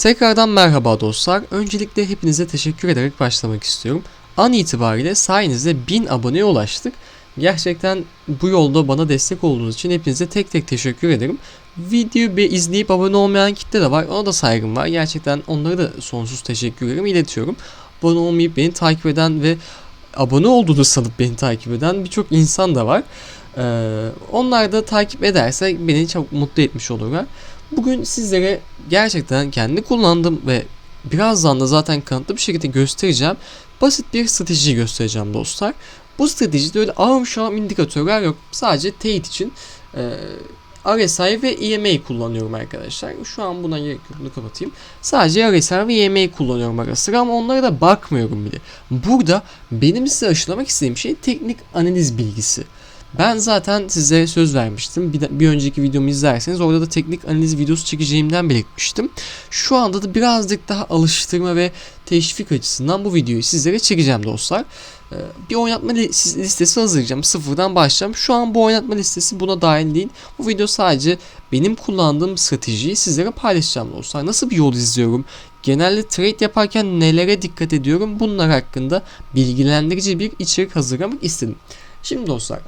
Tekrardan merhaba dostlar. Öncelikle hepinize teşekkür ederek başlamak istiyorum. An itibariyle sayenizde 1000 aboneye ulaştık. Gerçekten bu yolda bana destek olduğunuz için hepinize tek tek teşekkür ederim. Videoyu bir izleyip abone olmayan kitle de var. Ona da saygım var. Gerçekten onlara da sonsuz teşekkürlerimi iletiyorum. Abone olmayıp beni takip eden ve abone olduğunu sanıp beni takip eden birçok insan da var. Ee, onlar da takip ederse beni çok mutlu etmiş olurlar. Bugün sizlere gerçekten kendi kullandığım ve birazdan da zaten kanıtlı bir şekilde göstereceğim basit bir strateji göstereceğim dostlar. Bu stratejide öyle ağım şahım indikatörler yok. Sadece teyit için e, RSI ve EMA kullanıyorum arkadaşlar. Şu an buna gerek yok. Bunu kapatayım. Sadece RSI ve EMA kullanıyorum ara sıra ama onlara da bakmıyorum bile. Burada benim size aşılamak istediğim şey teknik analiz bilgisi. Ben zaten size söz vermiştim. Bir, bir önceki videomu izlerseniz orada da teknik analiz videosu çekeceğimden belirtmiştim. Şu anda da birazcık daha alıştırma ve teşvik açısından bu videoyu sizlere çekeceğim dostlar. Ee, Bir oynatma li- listesi hazırlayacağım. Sıfırdan başlayacağım. Şu an bu oynatma listesi buna dahil değil. Bu video sadece benim kullandığım stratejiyi sizlere paylaşacağım dostlar. Nasıl bir yol izliyorum? Genelde trade yaparken nelere dikkat ediyorum? Bunlar hakkında bilgilendirici bir içerik hazırlamak istedim. Şimdi dostlar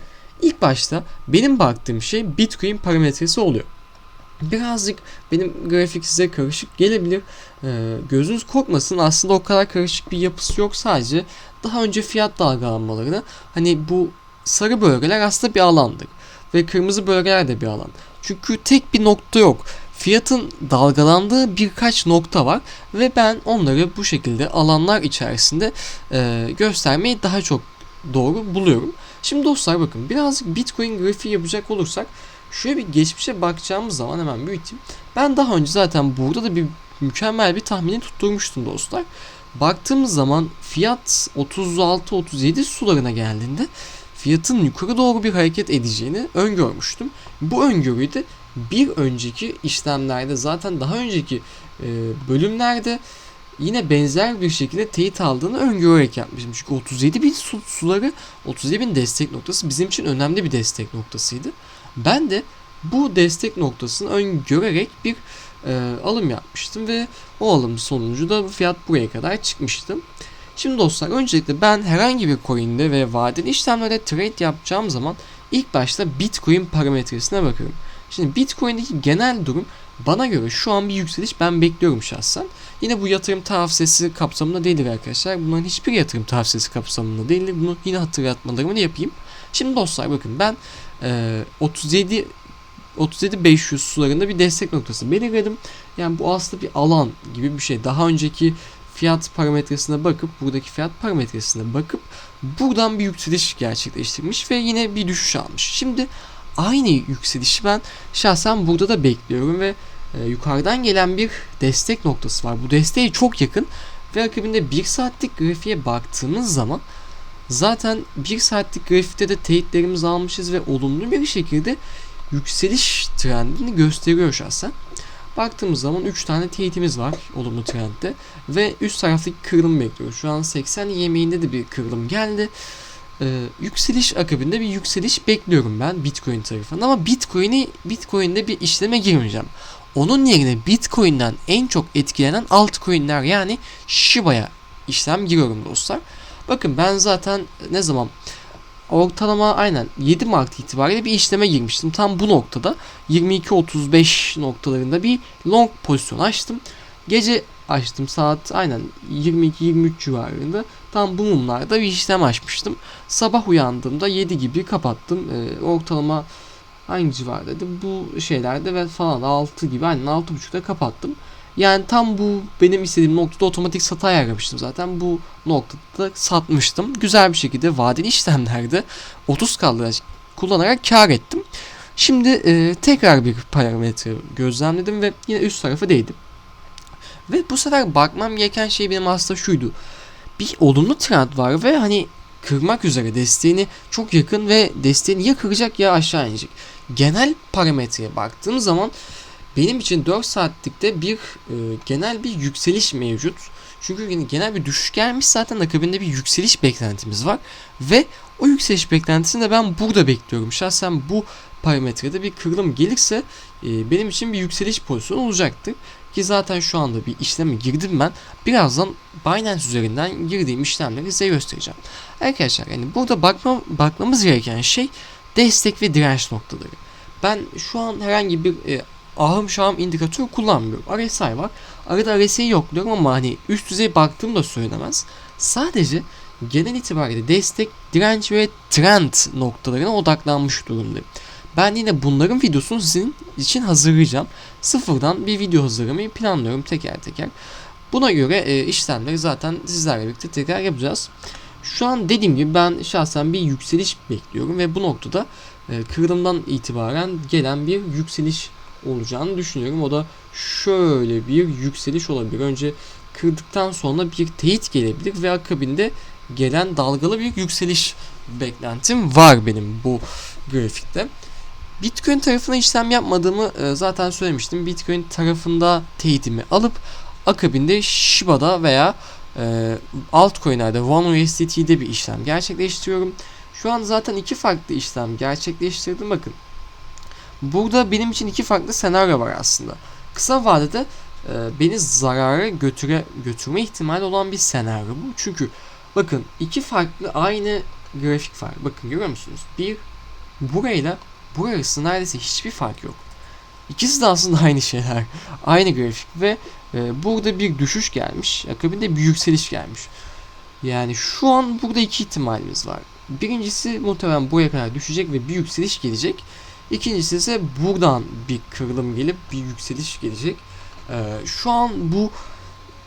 İlk başta benim baktığım şey Bitcoin parametresi oluyor. Birazcık benim grafik size karışık gelebilir. Ee, gözünüz korkmasın aslında o kadar karışık bir yapısı yok sadece daha önce fiyat dalgalanmalarını hani bu sarı bölgeler aslında bir alandır ve kırmızı bölgeler de bir alan. Çünkü tek bir nokta yok. Fiyatın dalgalandığı birkaç nokta var ve ben onları bu şekilde alanlar içerisinde e, göstermeyi daha çok doğru buluyorum. Şimdi dostlar bakın birazcık Bitcoin grafiği yapacak olursak şöyle bir geçmişe bakacağımız zaman hemen büyüteyim. Ben daha önce zaten burada da bir mükemmel bir tahmini tutturmuştum dostlar. Baktığımız zaman fiyat 36-37 sularına geldiğinde fiyatın yukarı doğru bir hareket edeceğini öngörmüştüm. Bu öngörüyü de bir önceki işlemlerde zaten daha önceki bölümlerde yine benzer bir şekilde teyit aldığını öngörerek yapmıştım. Çünkü 37 bin su, suları 37 bin destek noktası bizim için önemli bir destek noktasıydı. Ben de bu destek noktasını öngörerek bir e, alım yapmıştım ve o alım sonucu da fiyat buraya kadar çıkmıştı. Şimdi dostlar öncelikle ben herhangi bir coin'de ve vadeli işlemlerde trade yapacağım zaman ilk başta Bitcoin parametresine bakarım. Şimdi Bitcoin'deki genel durum bana göre şu an bir yükseliş ben bekliyorum şahsen. Yine bu yatırım tavsiyesi kapsamında değildir arkadaşlar. Bunların hiçbir yatırım tavsiyesi kapsamında değildir. Bunu yine hatırlatmalarımı yapayım. Şimdi dostlar bakın ben e, 37 37 500 sularında bir destek noktası belirledim. Yani bu aslında bir alan gibi bir şey. Daha önceki fiyat parametresine bakıp buradaki fiyat parametresine bakıp buradan bir yükseliş gerçekleştirmiş ve yine bir düşüş almış. Şimdi aynı yükselişi ben şahsen burada da bekliyorum ve e, yukarıdan gelen bir destek noktası var. Bu desteğe çok yakın ve akabinde 1 saatlik grafiğe baktığımız zaman zaten 1 saatlik grafikte de teyitlerimizi almışız ve olumlu bir şekilde yükseliş trendini gösteriyor şahsen. Baktığımız zaman 3 tane teyitimiz var olumlu trendde ve üst taraftaki kırılım bekliyoruz. Şu an 80 yemeğinde de bir kırılım geldi. Ee, yükseliş akabinde bir yükseliş bekliyorum ben Bitcoin tarafından ama Bitcoin'i Bitcoin'de bir işleme girmeyeceğim. Onun yerine Bitcoin'den en çok etkilenen altcoin'ler yani Shiba'ya işlem giriyorum dostlar. Bakın ben zaten ne zaman ortalama aynen 7 Mart itibariyle bir işleme girmiştim. Tam bu noktada 22.35 noktalarında bir long pozisyon açtım. Gece açtım saat aynen 22-23 civarında tam bu mumlarda bir işlem açmıştım. Sabah uyandığımda 7 gibi kapattım. Ee, ortalama hangi civardaydı? Bu şeylerde ve falan 6 gibi aynen 6.30'da kapattım. Yani tam bu benim istediğim noktada otomatik sata ayarlamıştım zaten. Bu noktada satmıştım. Güzel bir şekilde vadeli işlemlerde 30 kaldıraç kullanarak kar ettim. Şimdi e, tekrar bir parametre gözlemledim ve yine üst tarafa değdim. Ve bu sefer bakmam gereken şey benim aslında şuydu. Bir olumlu trend var ve hani kırmak üzere desteğini çok yakın ve desteğini ya kıracak ya aşağı inecek. Genel parametreye baktığım zaman benim için 4 saatlikte bir e, genel bir yükseliş mevcut. Çünkü genel bir düşüş gelmiş zaten akabinde bir yükseliş beklentimiz var. Ve o yükseliş beklentisini de ben burada bekliyorum. Şahsen bu parametrede bir kırılım gelirse e, benim için bir yükseliş pozisyonu olacaktır. Ki zaten şu anda bir işleme girdim ben. Birazdan Binance üzerinden girdiğim işlemleri size göstereceğim. Arkadaşlar yani burada bakma, bakmamız gereken şey destek ve direnç noktaları. Ben şu an herhangi bir e, ahım şahım indikatör kullanmıyorum. RSI var. Arada RSI'yi yokluyorum ama hani üst düzey baktığım da söylemez. Sadece genel itibariyle destek, direnç ve trend noktalarına odaklanmış durumdayım. Ben yine bunların videosunu sizin için hazırlayacağım. Sıfırdan bir video hazırlamayı planlıyorum teker teker. Buna göre e, işlemleri zaten sizlerle birlikte tekrar yapacağız. Şu an dediğim gibi ben şahsen bir yükseliş bekliyorum ve bu noktada e, kırılımdan itibaren gelen bir yükseliş olacağını düşünüyorum. O da şöyle bir yükseliş olabilir. Önce kırdıktan sonra bir teyit gelebilir ve akabinde gelen dalgalı bir yükseliş beklentim var benim bu grafikte. Bitcoin tarafına işlem yapmadığımı e, zaten söylemiştim. Bitcoin tarafında teyitimi alıp akabinde Shiba'da veya e, altcoin'lerde OneUSDT'de bir işlem gerçekleştiriyorum. Şu an zaten iki farklı işlem gerçekleştirdim. Bakın burada benim için iki farklı senaryo var aslında. Kısa vadede e, beni zarara götüre götürme ihtimali olan bir senaryo bu. Çünkü bakın iki farklı aynı grafik var. Bakın görüyor musunuz? Bir burayla buraya arasında neredeyse hiçbir fark yok. İkisi de aslında aynı şeyler. Aynı grafik ve e, burada bir düşüş gelmiş. Akabinde bir yükseliş gelmiş. Yani şu an burada iki ihtimalimiz var. Birincisi muhtemelen buraya kadar düşecek ve bir yükseliş gelecek. İkincisi ise buradan bir kırılım gelip bir yükseliş gelecek. Ee, şu an bu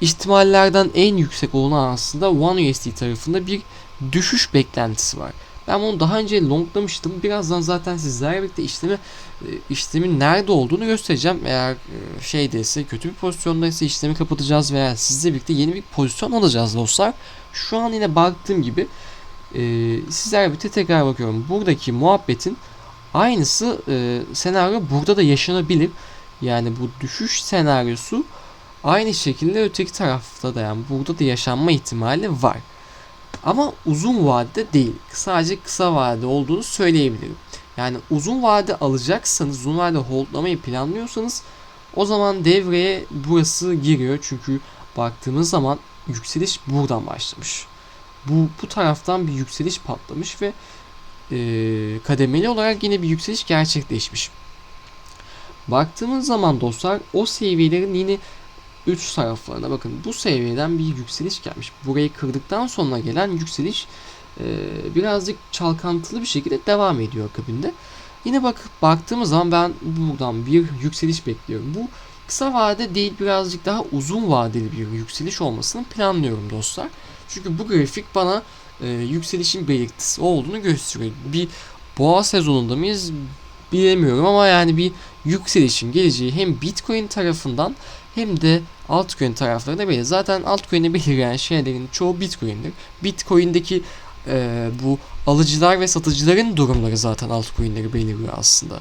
ihtimallerden en yüksek olan aslında OneUSD tarafında bir düşüş beklentisi var. Ben bunu daha önce longlamıştım. Birazdan zaten sizlerle birlikte işlemi e, işlemin nerede olduğunu göstereceğim. Eğer e, şeydeyse kötü bir pozisyondaysa işlemi kapatacağız veya sizle birlikte yeni bir pozisyon alacağız dostlar. Şu an yine baktığım gibi e, sizlerle birlikte tekrar bakıyorum. Buradaki muhabbetin aynısı e, senaryo burada da yaşanabilir. Yani bu düşüş senaryosu aynı şekilde öteki tarafta da yani burada da yaşanma ihtimali var. Ama uzun vadede değil. Sadece kısa vadede olduğunu söyleyebilirim. Yani uzun vade alacaksanız, uzun vade holdlamayı planlıyorsanız o zaman devreye burası giriyor. Çünkü baktığımız zaman yükseliş buradan başlamış. Bu, bu taraftan bir yükseliş patlamış ve e, kademeli olarak yine bir yükseliş gerçekleşmiş. Baktığımız zaman dostlar o seviyelerin yine 3 taraflarına bakın bu seviyeden bir yükseliş gelmiş. Burayı kırdıktan sonra gelen yükseliş e, birazcık çalkantılı bir şekilde devam ediyor akabinde. Yine bak baktığımız zaman ben buradan bir yükseliş bekliyorum. Bu kısa vade değil birazcık daha uzun vadeli bir yükseliş olmasını planlıyorum dostlar. Çünkü bu grafik bana e, yükselişin belirtisi olduğunu gösteriyor. Bir boğa sezonunda mıyız bilemiyorum ama yani bir yükselişin geleceği hem Bitcoin tarafından hem de altcoin taraflarında belli. Zaten altcoin'i belirleyen şeylerin çoğu Bitcoin'dir. Bitcoin'deki e, bu alıcılar ve satıcıların durumları zaten altcoin'leri belirliyor aslında.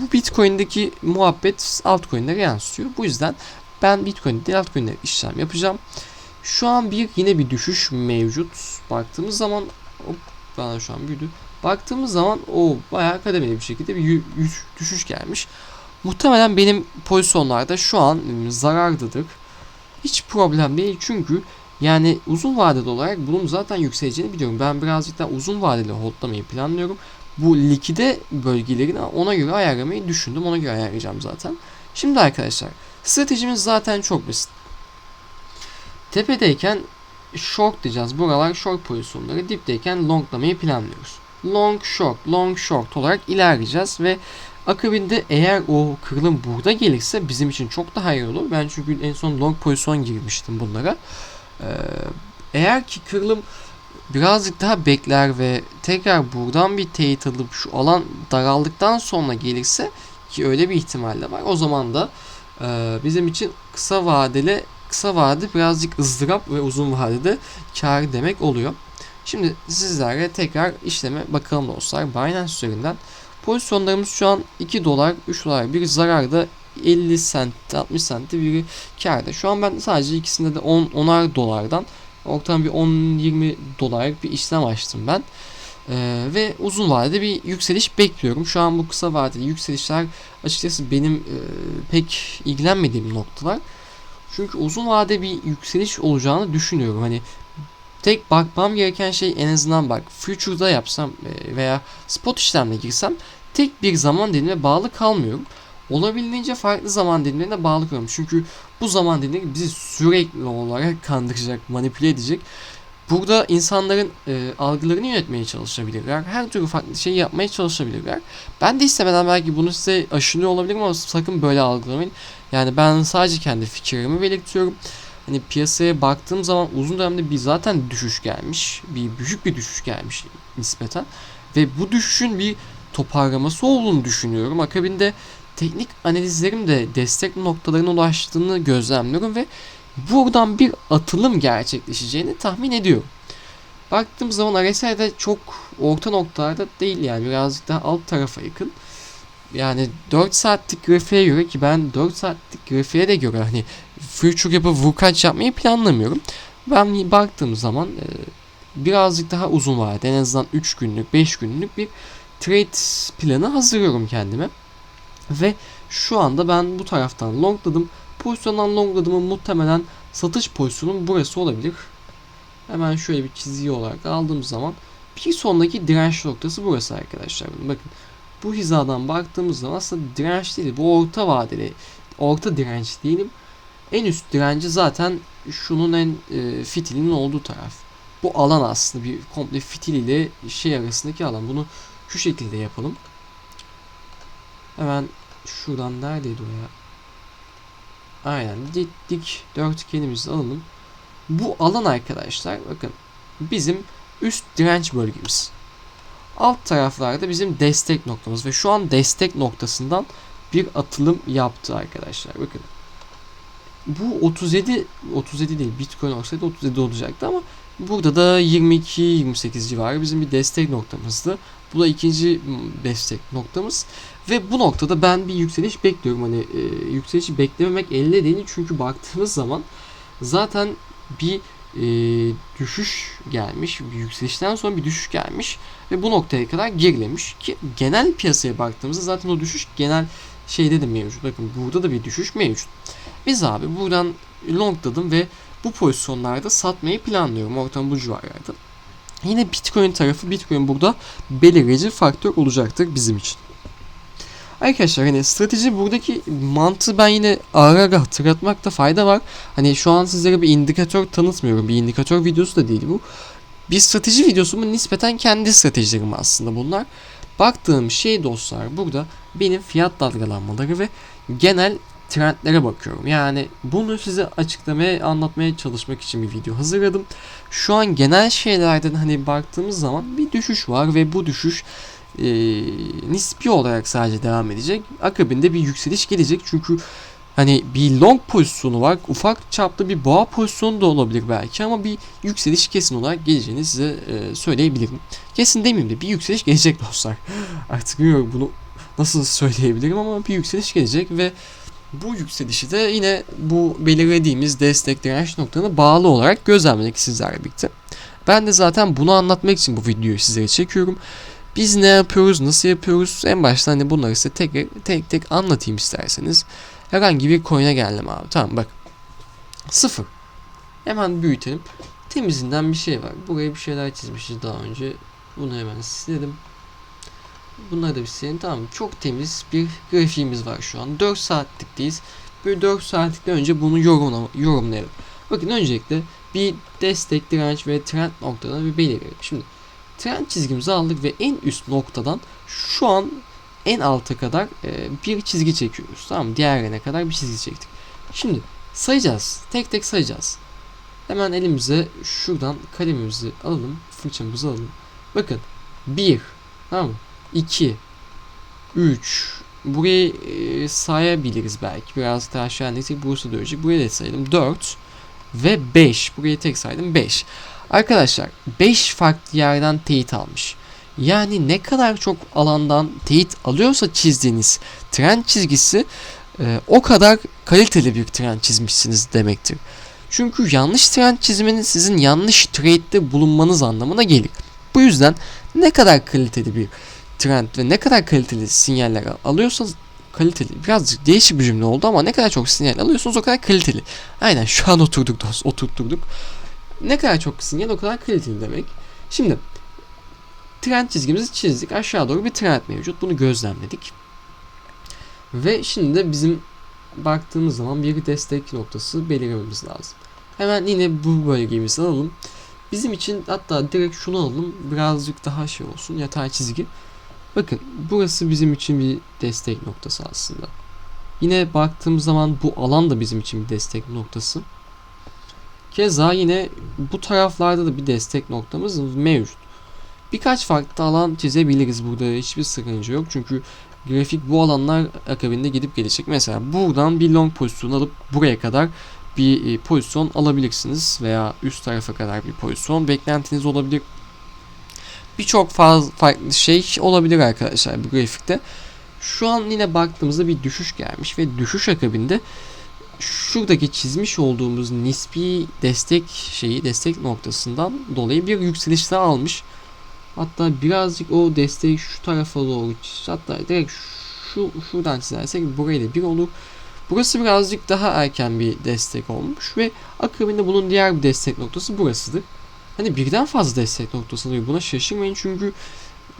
Bu Bitcoin'deki muhabbet altcoin'lere yansıyor. Bu yüzden ben Bitcoin değil altcoin'lere işlem yapacağım. Şu an bir yine bir düşüş mevcut. Baktığımız zaman hop, bana şu an büyüdü. Baktığımız zaman o bayağı kademeli bir şekilde bir düşüş gelmiş. Muhtemelen benim pozisyonlarda şu an zarardadır. Hiç problem değil çünkü yani uzun vadeli olarak bunun zaten yükseleceğini biliyorum. Ben birazcık daha uzun vadeli holdlamayı planlıyorum. Bu likide bölgelerini ona göre ayarlamayı düşündüm. Ona göre ayarlayacağım zaten. Şimdi arkadaşlar stratejimiz zaten çok basit. Tepedeyken short diyeceğiz. Buralar short pozisyonları. Dipteyken longlamayı planlıyoruz. Long short, long short olarak ilerleyeceğiz ve Akabinde eğer o kırılım burada gelirse bizim için çok daha iyi olur. Ben çünkü en son long pozisyon girmiştim bunlara. Ee, eğer ki kırılım birazcık daha bekler ve tekrar buradan bir teyit alıp şu alan daraldıktan sonra gelirse ki öyle bir ihtimal de var. O zaman da e, bizim için kısa vadeli kısa vade birazcık ızdırap ve uzun vadede kar demek oluyor. Şimdi sizlerle tekrar işleme bakalım dostlar. Binance üzerinden Pozisyonlarımız şu an 2 dolar, 3 dolar. bir zararda 50 sent, 60 senti biri karda. Şu an ben sadece ikisinde de 10 10'ar dolardan ortam bir 10-20 dolarlık bir işlem açtım ben. Ee, ve uzun vadede bir yükseliş bekliyorum. Şu an bu kısa vadeli yükselişler açıkçası benim e, pek ilgilenmediğim noktalar. Çünkü uzun vade bir yükseliş olacağını düşünüyorum. Hani tek bakmam gereken şey en azından bak future'da yapsam e, veya spot işlemle girsem tek bir zaman dilimine bağlı kalmıyorum. Olabildiğince farklı zaman dilimlerine bağlı kalıyorum. Çünkü bu zaman dilimleri bizi sürekli olarak kandıracak, manipüle edecek. Burada insanların e, algılarını yönetmeye çalışabilirler. Her türlü farklı şey yapmaya çalışabilirler. Ben de istemeden belki bunu size aşınıyor olabilirim ama sakın böyle algılamayın. Yani ben sadece kendi fikirlerimi belirtiyorum. Hani piyasaya baktığım zaman uzun dönemde bir zaten düşüş gelmiş. Bir büyük bir düşüş gelmiş nispeten. Ve bu düşüşün bir toparlaması olduğunu düşünüyorum. Akabinde teknik analizlerim de destek noktalarına ulaştığını gözlemliyorum ve buradan bir atılım gerçekleşeceğini tahmin ediyorum. Baktığım zaman RSI'de çok orta noktalarda değil yani birazcık daha alt tarafa yakın. Yani 4 saatlik grafiğe göre ki ben 4 saatlik grafiğe de göre hani future yapıp vurkaç yapmayı planlamıyorum. Ben baktığım zaman e, birazcık daha uzun vadede en azından 3 günlük 5 günlük bir trade planı hazırlıyorum kendime. Ve şu anda ben bu taraftan longladım. Pozisyondan longladığımı muhtemelen satış pozisyonum burası olabilir. Hemen şöyle bir çizgi olarak aldığım zaman bir sonraki direnç noktası burası arkadaşlar. Bakın bu hizadan baktığımız zaman aslında direnç değil. Bu orta vadeli orta direnç diyelim. En üst direnci zaten şunun en e, fitilinin olduğu taraf. Bu alan aslında bir komple fitil ile şey arasındaki alan. Bunu şu şekilde yapalım. Hemen şuradan neredeydi o ya? Aynen dik dörtgenimizi alalım. Bu alan arkadaşlar bakın bizim üst direnç bölgemiz. Alt taraflarda bizim destek noktamız ve şu an destek noktasından bir atılım yaptı arkadaşlar. Bakın. Bu 37 37 değil Bitcoin olsaydı 37 olacaktı ama burada da 22-28 civarı bizim bir destek noktamızdı. Bu da ikinci destek noktamız. Ve bu noktada ben bir yükseliş bekliyorum. Hani e, yükselişi beklememek elde değil. Çünkü baktığımız zaman zaten bir e, düşüş gelmiş. Bir yükselişten sonra bir düşüş gelmiş. Ve bu noktaya kadar gerilemiş. Ki genel piyasaya baktığımızda zaten o düşüş genel şeyde de mevcut. Bakın burada da bir düşüş mevcut. Biz abi buradan longladım ve bu pozisyonlarda satmayı planlıyorum. Ortam bu civarlarda. Yine Bitcoin tarafı Bitcoin burada belirleyici faktör olacaktır bizim için. Arkadaşlar hani strateji buradaki mantığı ben yine ara ara hatırlatmakta fayda var. Hani şu an sizlere bir indikatör tanıtmıyorum. Bir indikatör videosu da değil bu. Bir strateji videosu mu nispeten kendi stratejilerim aslında bunlar. Baktığım şey dostlar burada benim fiyat dalgalanmaları ve genel trendlere bakıyorum. Yani bunu size açıklamaya, anlatmaya çalışmak için bir video hazırladım. Şu an genel şeylerden hani baktığımız zaman bir düşüş var ve bu düşüş e, nispi olarak sadece devam edecek. Akabinde bir yükseliş gelecek çünkü hani bir long pozisyonu var. Ufak çapta bir boğa pozisyonu da olabilir belki ama bir yükseliş kesin olarak geleceğini size e, söyleyebilirim. Kesin demeyeyim de bir yükseliş gelecek dostlar. Artık bilmiyorum bunu nasıl söyleyebilirim ama bir yükseliş gelecek ve bu yükselişi de yine bu belirlediğimiz destek direnç noktalarına bağlı olarak gözlemledik sizlerle birlikte. Ben de zaten bunu anlatmak için bu videoyu sizlere çekiyorum. Biz ne yapıyoruz, nasıl yapıyoruz? En başta hani bunları size tek tek tek anlatayım isterseniz. Herhangi bir coin'e geldim abi. Tamam bak. Sıfır. Hemen büyütelim. Temizinden bir şey var. Buraya bir şeyler çizmişiz daha önce. Bunu hemen silelim. Bunları da bir silelim. Tamam çok temiz bir grafiğimiz var şu an. 4 saatlikteyiz. Böyle 4 saatlikten önce bunu yorumla, yorumlayalım. Bakın öncelikle bir destek, direnç ve trend noktalarını bir belirleyelim. Şimdi trend çizgimizi aldık ve en üst noktadan şu an en alta kadar e, bir çizgi çekiyoruz. Tamam Diğerine kadar bir çizgi çektik. Şimdi sayacağız. Tek tek sayacağız. Hemen elimize şuradan kalemimizi alalım. Fırçamızı alalım. Bakın 1 tamam mı? 2 3 Burayı e, sayabiliriz belki. Biraz daha aşağı indeksek burası da. Burayı da sayalım. 4 ve 5. Burayı tek saydım 5. Arkadaşlar 5 farklı yerden teyit almış. Yani ne kadar çok alandan teyit alıyorsa çizdiğiniz trend çizgisi e, o kadar kaliteli bir trend çizmişsiniz demektir. Çünkü yanlış trend çizmeniz sizin yanlış trade'de bulunmanız anlamına gelir. Bu yüzden ne kadar kaliteli bir trend ve ne kadar kaliteli sinyaller alıyorsanız kaliteli birazcık değişik bir cümle oldu ama ne kadar çok sinyal alıyorsunuz o kadar kaliteli. Aynen şu an oturduk dost oturtturduk. Ne kadar çok sinyal o kadar kaliteli demek. Şimdi trend çizgimizi çizdik. Aşağı doğru bir trend mevcut. Bunu gözlemledik. Ve şimdi de bizim baktığımız zaman bir destek noktası belirlememiz lazım. Hemen yine bu bölgemizi alalım. Bizim için hatta direkt şunu alalım. Birazcık daha şey olsun. Yatay çizgi. Bakın burası bizim için bir destek noktası aslında. Yine baktığımız zaman bu alan da bizim için bir destek noktası. Keza yine bu taraflarda da bir destek noktamız mevcut. Birkaç farklı alan çizebiliriz burada hiçbir sıkıntı yok çünkü grafik bu alanlar akabinde gidip gelecek. Mesela buradan bir long pozisyon alıp buraya kadar bir e, pozisyon alabilirsiniz veya üst tarafa kadar bir pozisyon beklentiniz olabilir. Birçok farklı şey olabilir arkadaşlar bu grafikte. Şu an yine baktığımızda bir düşüş gelmiş ve düşüş akabinde şuradaki çizmiş olduğumuz nispi destek şeyi destek noktasından dolayı bir yükseliş daha almış. Hatta birazcık o desteği şu tarafa doğru hatta direkt şu şuradan çizersek burayı da bir olur. Burası birazcık daha erken bir destek olmuş ve akabinde bunun diğer bir destek noktası burasıdır. Hani birden fazla destek noktası oluyor. Buna şaşırmayın çünkü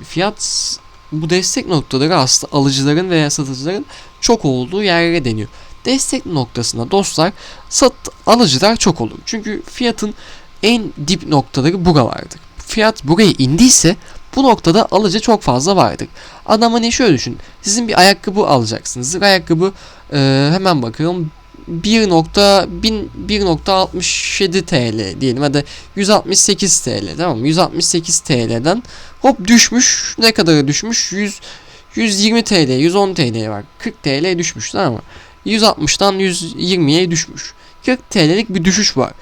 fiyat bu destek noktaları aslında alıcıların veya satıcıların çok olduğu yerlere deniyor. Destek noktasında dostlar sat alıcılar çok olur. Çünkü fiyatın en dip noktaları buralardır. Fiyat buraya indiyse bu noktada alıcı çok fazla vardır. Adam hani şöyle düşün. Sizin bir ayakkabı alacaksınız. Ayakkabı e, hemen bakıyorum 1.1.67 TL diyelim. Hadi 168 TL tamam mı? 168 TL'den hop düşmüş. Ne kadar düşmüş? 100 120 TL 110 TL var 40 TL düşmüş tamam mı? 160'dan 120'ye düşmüş. 40 TL'lik bir düşüş var.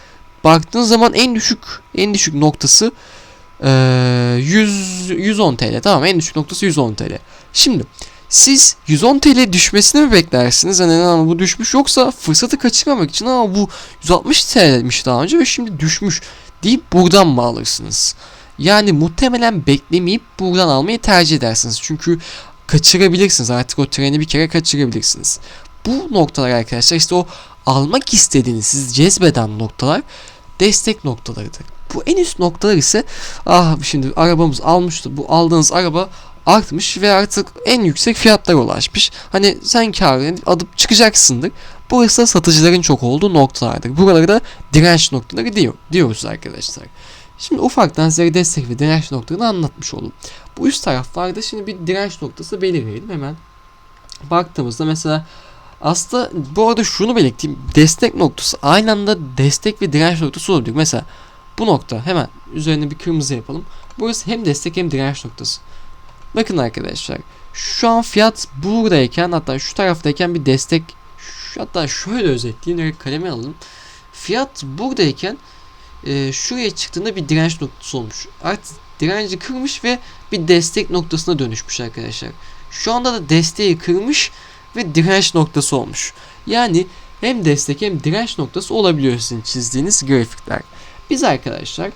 Baktığın zaman en düşük en düşük noktası ee, 100 110 TL tamam en düşük noktası 110 TL şimdi siz 110 TL düşmesini mi beklersiniz? Hani ama bu düşmüş yoksa fırsatı kaçırmamak için ama bu 160 TL'miş daha önce ve şimdi düşmüş deyip buradan mı alırsınız? Yani muhtemelen beklemeyip buradan almayı tercih edersiniz. Çünkü kaçırabilirsiniz artık o treni bir kere kaçırabilirsiniz. Bu noktalar arkadaşlar işte o almak istediğiniz sizi cezbeden noktalar destek noktalarıdır. Bu en üst noktalar ise ah şimdi arabamız almıştı. Bu aldığınız araba artmış ve artık en yüksek fiyatlara ulaşmış. Hani sen karını alıp çıkacaksındır. Burası da satıcıların çok olduğu noktalardır. Buraları da direnç noktaları diyor, diyoruz arkadaşlar. Şimdi ufaktan size destek ve direnç noktalarını anlatmış oldum. Bu üst taraflarda şimdi bir direnç noktası belirleyelim hemen. Baktığımızda mesela aslında bu arada şunu belirteyim. Destek noktası aynı anda destek ve direnç noktası olabilir. Mesela bu nokta hemen üzerine bir kırmızı yapalım. Burası hem destek hem direnç noktası. Bakın arkadaşlar şu an fiyat buradayken hatta şu taraftayken bir destek hatta şöyle özetleyeyim direkt kaleme alalım. Fiyat buradayken e, şuraya çıktığında bir direnç noktası olmuş. Artık direnci kırmış ve bir destek noktasına dönüşmüş arkadaşlar. Şu anda da desteği kırmış ve direnç noktası olmuş. Yani hem destek hem direnç noktası olabiliyor sizin çizdiğiniz grafikler. Biz arkadaşlar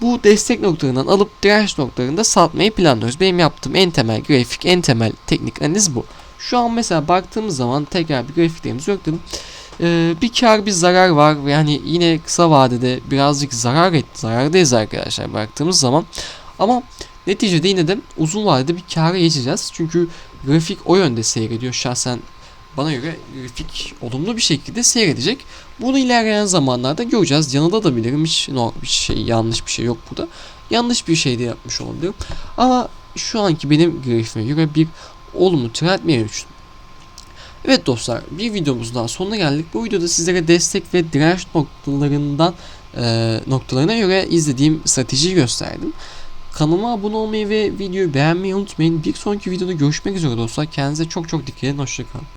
bu destek noktalarından alıp direnç noktalarında satmayı planlıyoruz. Benim yaptığım en temel grafik, en temel teknik analiz bu. Şu an mesela baktığımız zaman tekrar bir grafiklerimizi yokladım. Ee, bir kar bir zarar var. Yani yine kısa vadede birazcık zarar et, zarardayız arkadaşlar baktığımız zaman. Ama neticede yine de uzun vadede bir kâra geçeceğiz. Çünkü grafik o yönde seyrediyor. Şahsen bana göre grafik olumlu bir şekilde seyredecek. Bunu ilerleyen zamanlarda göreceğiz. Yanında da bilirim hiç no, bir şey yanlış bir şey yok burada. Yanlış bir şey de yapmış olabilirim. Ama şu anki benim grafiğime göre bir olumlu trend mevcut. Evet dostlar bir videomuzun daha sonuna geldik. Bu videoda sizlere destek ve direnç noktalarından e, noktalarına göre izlediğim stratejiyi gösterdim. Kanalıma abone olmayı ve videoyu beğenmeyi unutmayın. Bir sonraki videoda görüşmek üzere dostlar. Kendinize çok çok dikkat edin. Hoşçakalın.